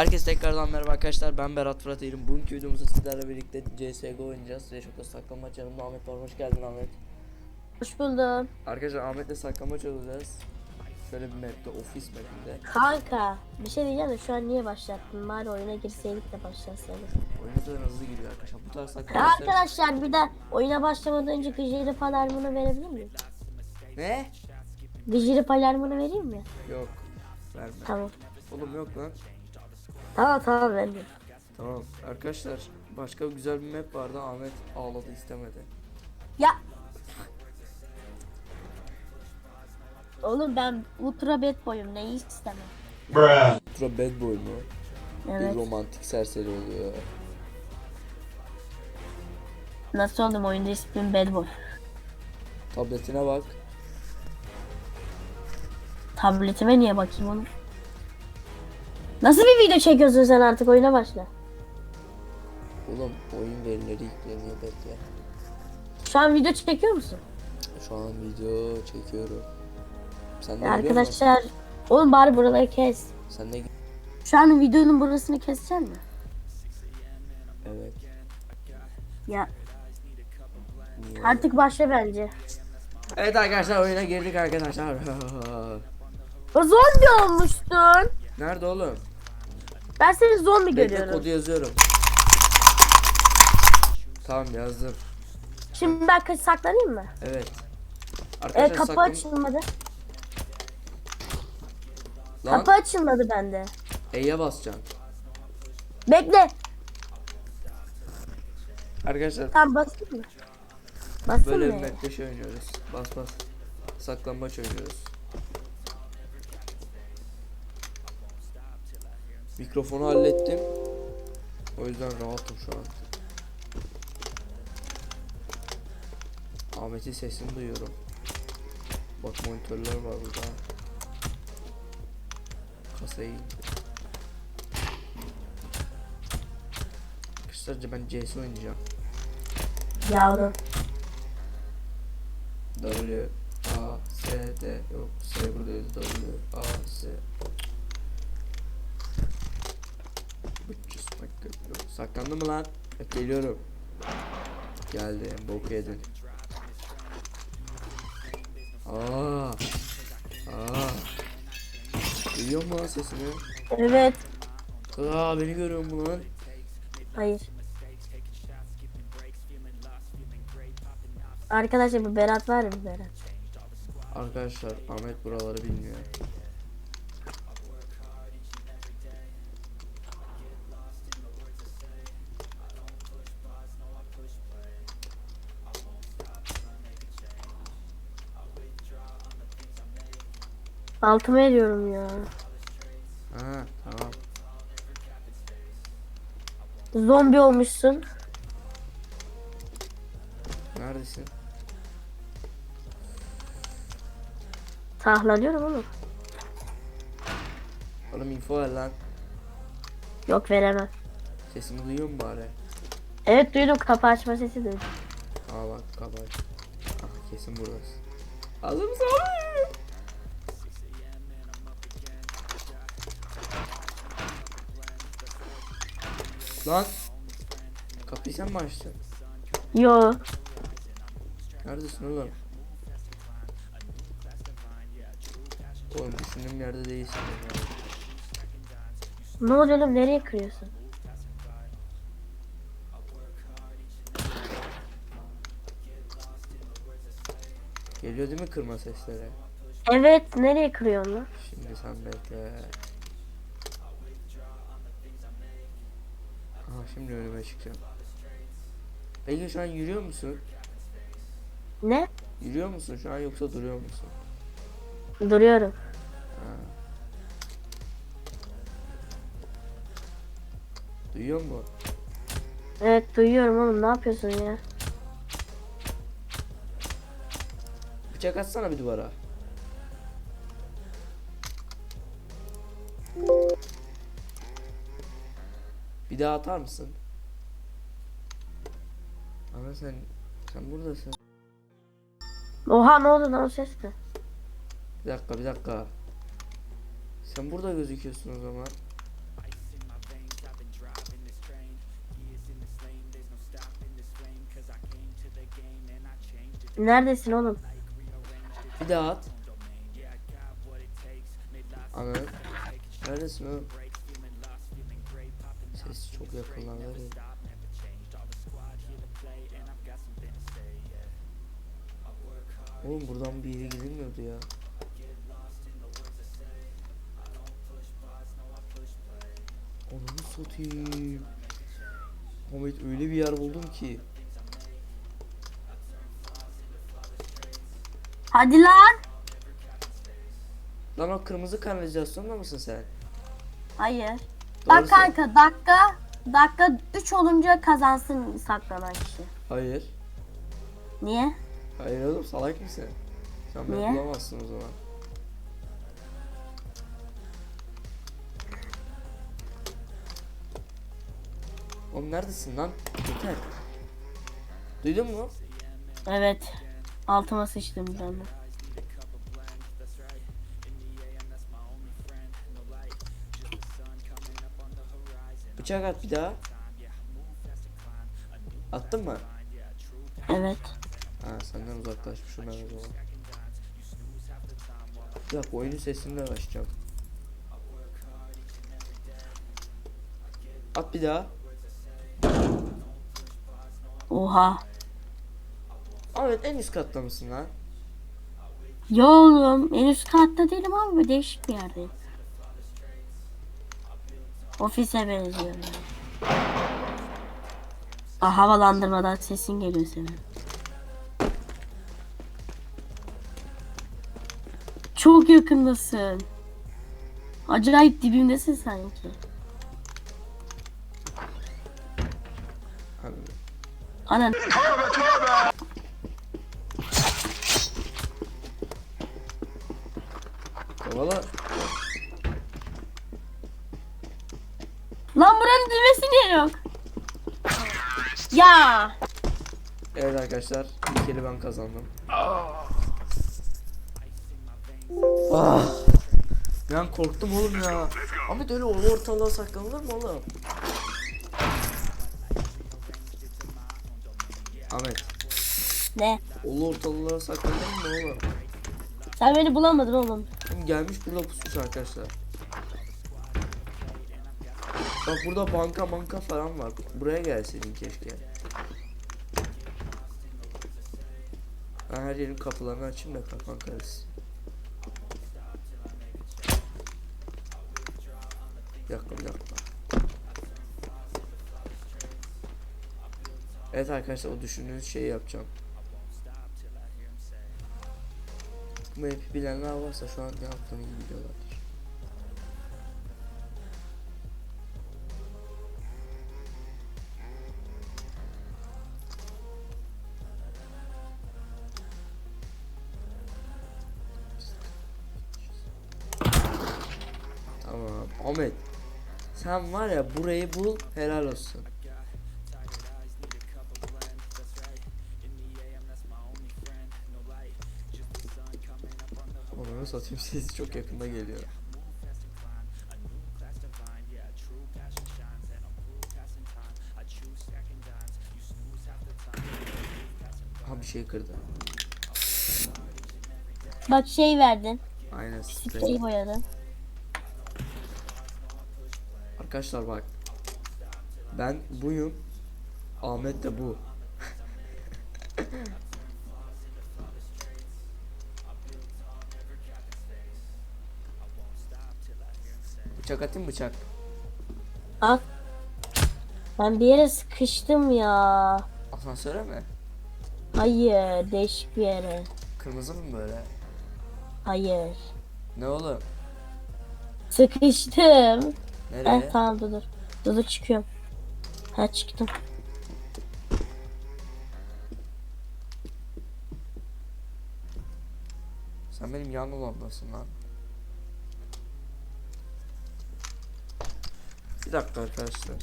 Herkese tekrardan merhaba arkadaşlar ben Berat Fırat Eğrim Bugünkü videomuzda sizlerle birlikte CSGO oynayacağız ve çok saklanmaç yanımda Ahmet var hoş geldin Ahmet Hoş buldum. Arkadaşlar Ahmet'le saklanmaç olacağız Şöyle bir map'te ofis map'inde Kanka bir şey diyeceğim de şu an niye başlattın? Bari oyuna girseydik de başlasaydık. Oyuna zaten hızlı giriyor arkadaşlar bu tarz Ya saklanmaçlar arkadaşlar bir de oyuna başlamadan önce Gıcırı Palermo'nu verebilir miyim? Ne? Gıcırı Palermo'nu vereyim mi? Yok verme Tamam. Oğlum yok lan Tamam tamam ben de. Tamam arkadaşlar başka güzel bir map vardı Ahmet ağladı istemedi Ya. Oğlum ben ultra bad boyum neyi istemem. Ultra bad boy mu? Evet. Bir romantik serseri oluyor Nasıl oldum oyunda ismim bad boy. Tabletine bak Tabletime niye bakayım oğlum? Nasıl bir video çekiyorsun sen artık oyuna başla. Oğlum oyun verileri yükleniyor bekle Şu an video çekiyor musun? Şu an video çekiyorum. Sen de arkadaşlar oğlum bari buraları kes. Sen de Şu an videonun burasını kesecek mi? evet. Ya Niye? artık başla bence. Evet arkadaşlar oyuna girdik arkadaşlar. Zombi olmuştun. Nerede oğlum? Ben seni zombi Bekle görüyorum. kodu yazıyorum. Tamam yazdım. Şimdi ben kaç saklanayım mı? Evet. E, Arkadaşlar kapı saklan- açılmadı. Lan Kapı açılmadı bende. E'ye basacaksın. Bekle. Arkadaşlar Tamam basayım mı? Basayım böyle bir mı? map'te şey oynuyoruz. Bas bas. Saklambaç oynuyoruz. Mikrofonu hallettim. O yüzden rahatım şu an. Ahmet'in sesini duyuyorum. Bak monitörler var burada. Kasayı. Kısaca ben CS oynayacağım. Yavrum. W A S D yok S buradayız W A S Bıçız yok saklandı mı lan? Evet, geliyorum. Geldim boku yedin. Aa. Aa. Duyuyor lan sesini? Evet. Aa beni görüyor mu lan? Hayır. Arkadaşlar bu Berat var bu Berat. Arkadaşlar Ahmet buraları bilmiyor. Altıma ediyorum ya. Ha tamam. Zombi olmuşsun. Neredesin? Tahlanıyorum oğlum. Oğlum info ver lan. Yok veremem. Sesimi duyuyor mu bari? Evet duydum kapı açma sesi duydum. Aa bak kabay. Ah kesin burası. Hazır mısın Lan. Kapıyı sen mi açtın? Yo. Neredesin oğlum? Oğlum düşündüğüm yerde değilsin. ya. Ne oluyor oğlum nereye kırıyorsun? Geliyor değil mi kırma sesleri? Evet nereye kırıyorsun lan? Şimdi sen bekle. Aha şimdi önüme çıkacağım. Peki şu an yürüyor musun? Ne? Yürüyor musun şu an yoksa duruyor musun? Duruyorum. Ha. Duyuyor mu? Evet duyuyorum oğlum ne yapıyorsun ya? Bıçak atsana bir duvara. daha atar mısın? Ana sen sen buradasın. Oha ne oldu lan o ses ne? Bir dakika bir dakika. Sen burada gözüküyorsun o zaman. Neredesin oğlum? Bir daha at. Anladım. Neredesin oğlum? Ses çok yakınlarda değil. Oğlum buradan bir yere gidilmiyordu ya. Onu satayım. Ahmet öyle bir yer buldum ki. Hadi lan. Lan o kırmızı kanalizasyonda mısın sen? Hayır. Doğru Bak söyle- kanka dakika dakika 3 olunca kazansın saklanan kişi. Hayır. Niye? Hayır oğlum salak mısın? Sen beni Niye? bulamazsın o zaman. Oğlum neredesin lan? Yeter. Duydun mu? Evet. Altıma sıçtım bir anda. Bıçak at bir daha. Attın mı? Evet. Ha senden uzaklaşmışım ben o zaman. Bir dakika oyunun sesini de açacağım. At bir daha. Oha. Ahmet en üst katta mısın lan? Ya oğlum en üst katta değilim ama böyle değişik bir yerdeyim. Ofise benziyorum. Aa, havalandırmadan sesin geliyor senin. Çok yakındasın. Acayip dibimdesin sanki. Anan. kovala. Lan buranın düğmesi niye yok? Ya. Evet arkadaşlar bir kere ben kazandım. Ah. Ben korktum oğlum ya. Ahmet öyle o ortalığa saklanılır mı oğlum? Ahmet, Ne? olu ortalığa saklanır mı oğlum? Sen beni bulamadın oğlum. Oğlum gelmiş burada pusmuş arkadaşlar. Bak burada banka banka falan var. Buraya gelseydin keşke. Ben her yerin kapılarını açayım da kafan karışsın. Bir dakika. Evet arkadaşlar o düşündüğünüz şeyi yapacağım. Bu bilenler varsa şu an ne yaptığını biliyorlardır. Sen var ya burayı bul helal olsun. Onu satayım sesi çok yakında geliyor. Ha bir şey kırdı. Bak şey verdin. Aynen sprey. Spreyi boyadın. Arkadaşlar bak. Ben buyum. Ahmet de bu. bıçak atayım bıçak. Al. Ben bir yere sıkıştım ya. Asansöre mi? Hayır, değişik bir yere. Kırmızı mı böyle? Hayır. Ne oğlum? Sıkıştım. Nereye? Eh tamam dur dur. Dur dur çıkıyorum. Ha çıktım. Sen benim yan odamdasın lan. Bir dakika arkadaşlar.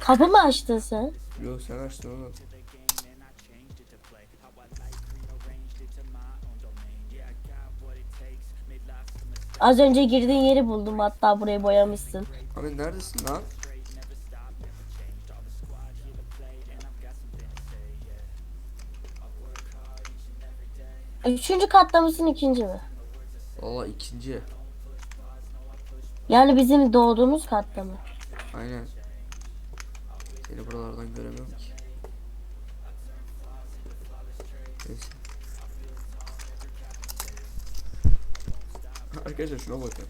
Kapı mı açtın sen? Yok sen açtın oğlum. Az önce girdiğin yeri buldum hatta burayı boyamışsın. Abi neredesin lan? Üçüncü katta mısın ikinci mi? Valla ikinci. Yani bizim doğduğumuz katta mı? Aynen. Seni buralardan göremiyorum ki. Neyse. Arkadaşlar şuna bakın.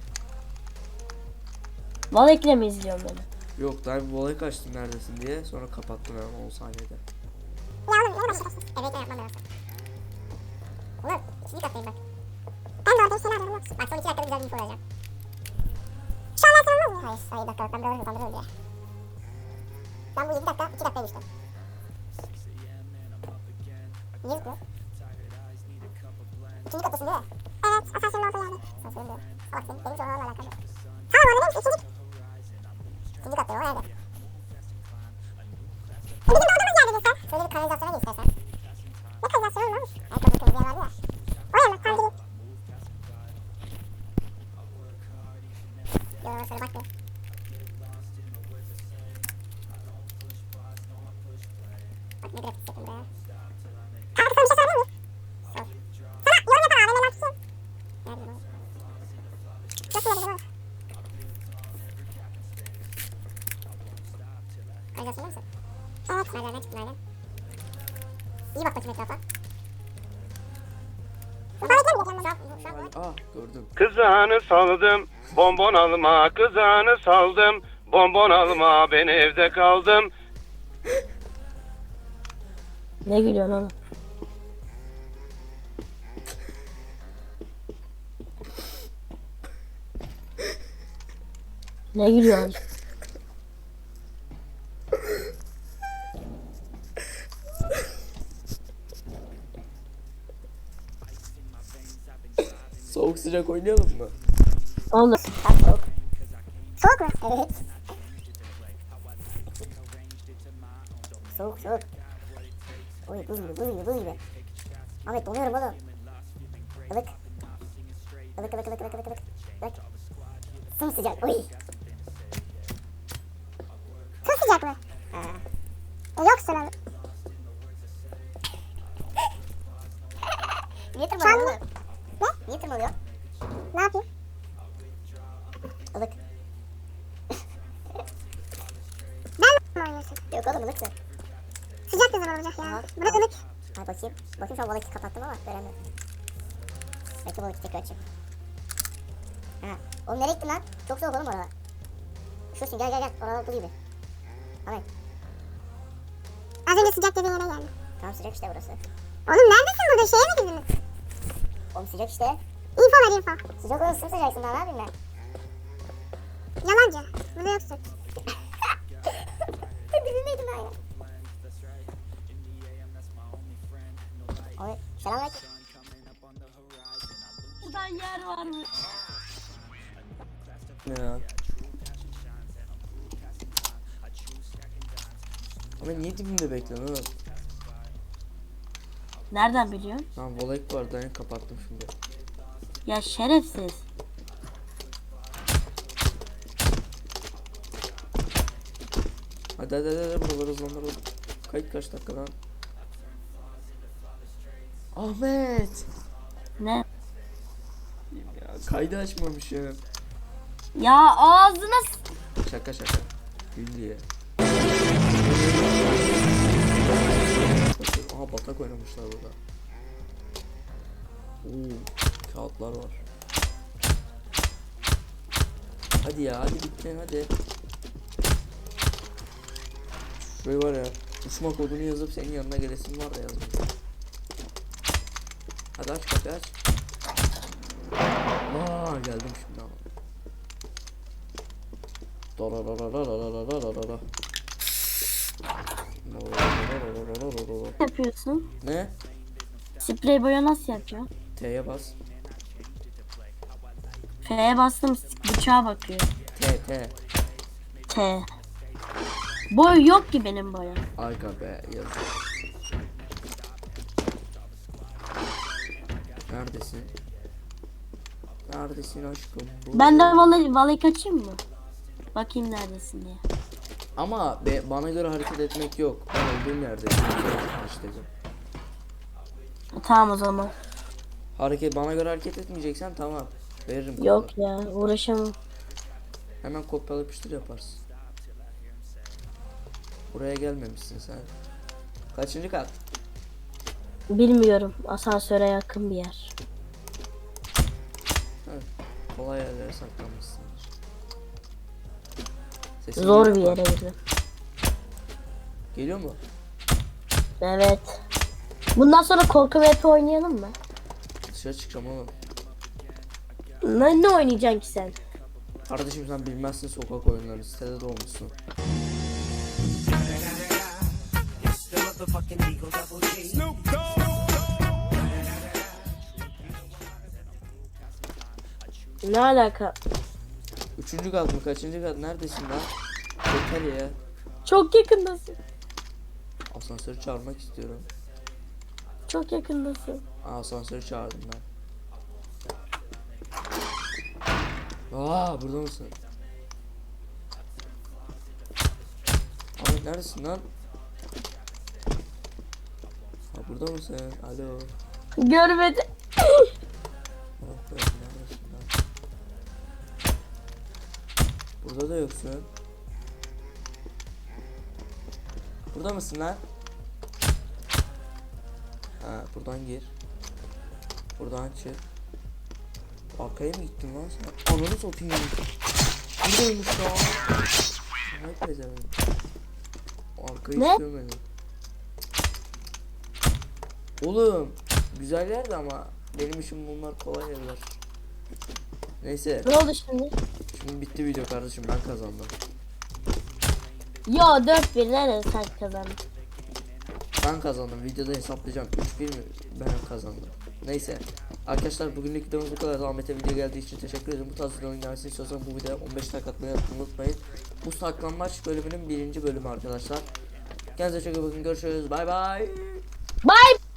Valek'le mi izliyorum beni? Yok daha bir voley kaçtım neredesin diye sonra kapattım hemen 10 saniyede. Ya oğlum ne uğraşıyorsun? Evet yapmam lazım. Ulan ikinci kattayım bak. Ben de orada bir şeyler arıyorum. Bak son iki dakikada güzel bir info vereceğim. Şu an ben olmaz mı? Hayır hayır dakika ben biraz hızlandırırım diye. Ben bu 7 dakika 2 dakikaya düştüm. Niye zıplıyor? İkinci kattasın değil mi? Evet asansörün olduğu yerde. Asansörün diyor. Salak senin benim sorularla alakalı. Tamam orada neymiş ikinci. İkinci kattayım o evde. E bizim de odamız geldin sen. Şöyle bir kanalizasyona gir istersen. Ne kanalizasyonu oğlum? Ay kırmızı kırmızı yer vardı ya. Oraya mı? Tamam gireyim. Yo şöyle bak bir. Bak ne grafik çektim buraya. Kanka sana bir şey sorabilir miyim? Sor. Sana yorum yapan AVM'ler tutuyor. Nerede bu? Nasıl yapacağım oğlum? Kanalizasyonda mısın? Evet. Merdivenden çıktım hala. İyi bak bakayım etrafa. Aa gördüm. Kızağını saldım, bonbon alma, kızağını saldım, bonbon alma, ben evde kaldım. Ne gülüyorsun oğlum? Ne gülüyorsun? Soğuk sıcak oynayalım mı? Oğlum. soğuk. Soğuk mu? Evet. Soğuk soğuk. Oy buz gibi buz gibi buz gibi. Ahmet donuyorum oğlum. Ilık. Ilık ılık ılık ılık ılık ılık. Ilık. Sımsıcak oy. Sımsıcak mı? Ha. E yoksun oğlum. Niye tırmalıyor? Ne? Niye tırmalıyor? Ne yapayım? Ilık. Ben mi oynuyorsun? Yok oğlum ılıksın. Sıcak ne zaman olacak ya? Burası ılık. Hay bakayım. Bakayım şu an balıkçı kapattım ama göremedim. Bekle balıkçı tekrar açayım. Ha. Oğlum nereye gittin lan? Çok soğuk oğlum orada. Şurası gel gel gel. Oralar bu gibi. Ahmet. Az önce sıcak dediğin yere geldim. Tamam sıcak işte burası. Oğlum neredesin burada? Şeye mi girdiniz? Oğlum sıcak işte. İnfo ver info. Sıcak oğlum sımsıcaksın daha ne yapayım ben? Yalancı. Burada yoksun. Dibimdeydin daha ya. Abi selamünaleyküm. Buradan yer var mı? Ne ya? Ama niye dibimde bekliyorsun oğlum? Nereden biliyorsun? Lan volek var ben kapattım şimdi. Ya şerefsiz. Hadi hadi hadi, hadi buraları hızlandıralım. Kayıt kaç dakika lan? Ahmet! Ne? Ya kaydı açmamış ya. Ya ağzına Şaka şaka. Gül diye. Aha batak oynamışlar burada. Oo, Kağıtlar var. Hadi ya hadi bitlen hadi. Şurayı var ya. Uçma kodunu yazıp senin yanına gelesin var da yazmış. Hadi aç kapıyı aç. Aa geldim şimdi ama. Ne yapıyorsun? Ne? Sprey boya nasıl yapıyor? T'ye bas. F'ye bastım bıçağa bakıyor. T T. T. Boy yok ki benim boya. Aga be yazık. Neredesin? Neredesin aşkım? Ben de vallahi vallahi kaçayım mı? Bakayım neredesin diye. Ama be, bana göre hareket etmek yok. Ben olduğum yerdeyim. İşte. Tamam o zaman. Hareket bana göre hareket etmeyeceksen tamam. Veririm. kodları. Yok ya uğraşamam. Hemen kopyala yapıştır yaparsın. Buraya gelmemişsin sen. Kaçıncı kat? Bilmiyorum. Asansöre yakın bir yer. Evet. Kolay yerlere saklanmışsındır. Sesin Zor bir yere girdim. Geliyor mu? Evet. Bundan sonra korku map oynayalım mı? Dışarı çıkacağım oğlum. Ne, ne oynayacaksın ki sen? Kardeşim sen bilmezsin sokak oyunlarını. Sitede doğmuşsun. Ne alaka? Üçüncü kat mı? Kaçıncı kat? Neredesin lan? Yeter ya. Çok yakındasın. Asansörü çağırmak istiyorum. Çok yakındasın. Aa, asansörü çağırdım ben. Aa burada mısın? Ahmet neredesin lan? Ha burada mısın? Alo. Görmedi. Ah be, neredesin lan? Burada da yoksun. Burada mısın lan? Ha buradan gir. Buradan çık. Arkaya mı gittin lan sen? Ananı satayım. Buradaymış lan. Ay pezevenk. Arkayı Ne? hiç görmedim. Oğlum güzel yerde ama benim için bunlar kolay yerler. Neyse Ne oldu şimdi? şimdi bitti video kardeşim ben kazandım. Yo 4-1 nerede sen kazandın? Ben kazandım videoda hesaplayacağım 3-1 mi ben kazandım. Neyse arkadaşlar bugünlük videomuz bu kadar. Ahmet'e video geldiği için teşekkür ederim. Bu tarz videoların gelmesini istiyorsanız bu videoya 15 like atmayı unutmayın. Bu saklanmaç bölümünün birinci bölümü arkadaşlar. Kendinize çok iyi bakın görüşürüz bay bay. Bye.